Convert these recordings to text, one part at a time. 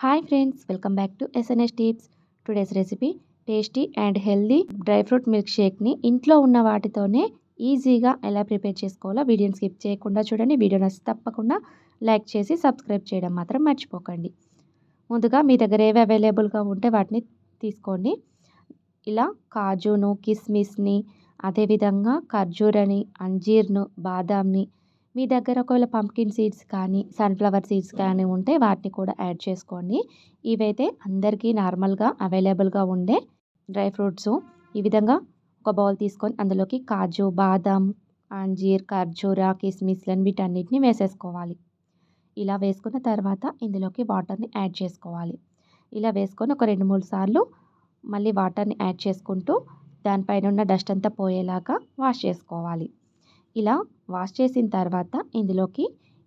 Hi friends welcome back to SNS tips today's recipe tasty and healthy dry fruit milk షేక్ని ఇంట్లో ఉన్న వాటితోనే ఈజీగా ఎలా ప్రిపేర్ చేసుకోవాలో వీడియోని స్కిప్ చేయకుండా చూడండి. వీడియో నచ్చి తప్పకుండా లైక్ చేసి సబ్స్క్రైబ్ చేయడం మాత్రం మర్చిపోకండి. ముందుగా మీ దగ్గర ఏవి అవైలబుల్గా ఉంటే వాటిని తీసుకోండి. ఇలా కాజును కిస్మిస్ని అదేవిధంగా ఖర్జూరని అంజీర్ను బాదాంని మీ దగ్గర ఒకవేళ పంప్కిన్ సీడ్స్ కానీ సన్ఫ్లవర్ సీడ్స్ కానీ ఉంటే వాటిని కూడా యాడ్ చేసుకోండి. ఇవైతే అందరికీ నార్మల్గా అవైలబుల్గా ఉండే డ్రై ఫ్రూట్స్. ఈ విధంగా ఒక బౌల్ తీసుకొని అందులోకి కాజు బాదాం అంజీర్ ఖర్జూర కిస్మిస్లను వీటన్నిటిని వేసేసుకోవాలి. ఇలా వేసుకున్న తర్వాత ఇందులోకి వాటర్ని యాడ్ చేసుకోవాలి. ఇలా వేసుకొని ఒక రెండు మూడు సార్లు మళ్ళీ వాటర్ని యాడ్ చేసుకుంటూ దానిపైన ఉన్న డస్ట్ అంతా పోయేలాగా వాష్ చేసుకోవాలి. ఇలా వాష్ చేసిన తర్వాత ఇందులోకి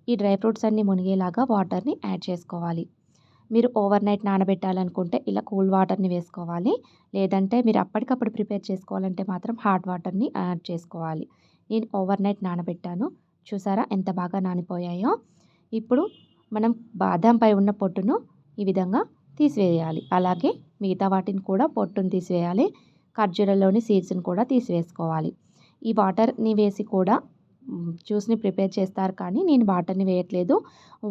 ఈ డ్రై ఫ్రూట్స్ అన్నీ మునిగేలాగా వాటర్ని యాడ్ చేసుకోవాలి. మీరు ఓవర్ నైట్ నానబెట్టాలనుకుంటే ఇలా కూల్ వాటర్ని వేసుకోవాలి. లేదంటే మీరు అప్పటికప్పుడు ప్రిపేర్ చేసుకోవాలంటే మాత్రం హాట్ వాటర్ని యాడ్ చేసుకోవాలి. నేను ఓవర్ నైట్ నానబెట్టాను. చూసారా ఎంత బాగా నానిపోయాయో. ఇప్పుడు మనం బాదంపై ఉన్న పొట్టును ఈ విధంగా తీసివేయాలి. అలాగే మిగతా వాటిని కూడా పొట్టును తీసివేయాలి. ఖర్జూరలోని సీడ్స్ని కూడా తీసివేసుకోవాలి. ఈ వాటర్ని వేసి కూడా జ్యూస్ని ప్రిపేర్ చేస్తారు. కానీ నేను వాటర్ని వేయట్లేదు.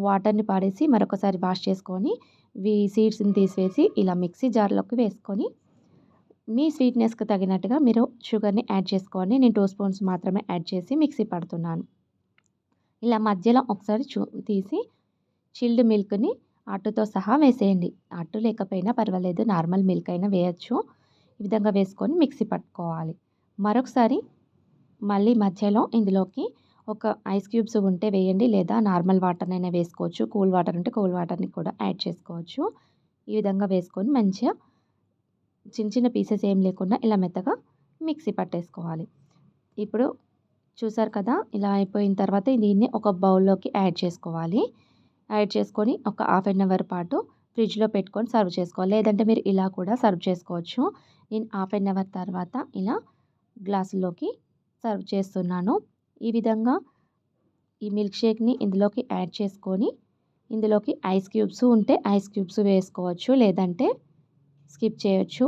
వాటర్ని పాడేసి మరొకసారి వాష్ చేసుకొని ఈ సీడ్స్ని తీసివేసి ఇలా మిక్సీ జార్లోకి వేసుకొని మీ స్వీట్నెస్కి తగినట్టుగా మీరు షుగర్ని యాడ్ చేసుకోండి. నేను టూ స్పూన్స్ మాత్రమే యాడ్ చేసి మిక్సీ పడుతున్నాను. ఇలా మధ్యలో ఒకసారి చూ తీసి చిల్డ్ మిల్క్ని అట్టుతో సహా వేసేయండి. అట్టు లేకపోయినా పర్వాలేదు. నార్మల్ మిల్క్ అయినా వేయచ్చు. ఈ విధంగా వేసుకొని మిక్సీ పట్టుకోవాలి. మరొకసారి మళ్ళీ మధ్యలో ఇందులోకి ఒక ఐస్ క్యూబ్స్ ఉంటే వేయండి లేదా నార్మల్ వాటర్నైనా వేసుకోవచ్చు. కూల్ వాటర్ ఉంటే కూల్ వాటర్ని కూడా యాడ్ చేసుకోవచ్చు. ఈ విధంగా వేసుకొని మంచిగా చిన్న చిన్న పీసెస్ ఏం లేకుండా ఇలా మెత్తగా మిక్సీ పట్టేసుకోవాలి. ఇప్పుడు చూసారు కదా ఇలా అయిపోయిన తర్వాత దీన్ని ఒక బౌల్లోకి యాడ్ చేసుకోవాలి. యాడ్ చేసుకొని ఒక హాఫ్ అన్ అవర్ పాటు ఫ్రిడ్జ్లో పెట్టుకొని సర్వ్ చేసుకోవాలి. లేదంటే మీరు ఇలా కూడా సర్వ్ చేసుకోవచ్చు. నేను హాఫ్ అన్ అవర్ తర్వాత ఇలా గ్లాసులోకి సర్వ్ చేస్తున్నాను. ఈ విధంగా ఈ మిల్క్ షేక్ని ఇందులోకి యాడ్ చేసుకొని ఇందులోకి ఐస్ క్యూబ్స్ ఉంటే ఐస్ క్యూబ్స్ వేసుకోవచ్చు లేదంటే స్కిప్ చేయొచ్చు.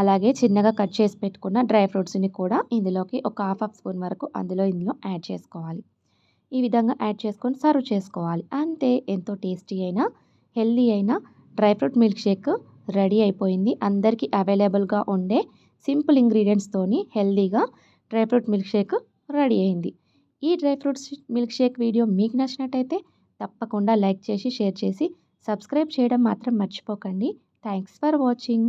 అలాగే చిన్నగా కట్ చేసి పెట్టుకున్న డ్రై ఫ్రూట్స్ని కూడా ఇందులోకి ఒక హాఫ్ హాఫ్ స్పూన్ వరకు అందులో ఇందులో యాడ్ చేసుకోవాలి. ఈ విధంగా యాడ్ చేసుకొని సర్వ్ చేసుకోవాలి. అంతే ఎంతో టేస్టీ అయినా హెల్దీ అయినా dry fruit milk shake ready అయిపోయింది. అందరికీ అవైలబుల్గా ఉండే సింపుల్ ఇంగ్రీడియంట్స్తోని హెల్దీగా dry fruit milk shake ready అయింది. ఈ dry fruits milk shake video మీకు నచ్చినట్టయితే తప్పకుండా లైక్ చేసి షేర్ చేసి సబ్స్క్రైబ్ చేయడం మాత్రం మర్చిపోకండి. Thanks for watching.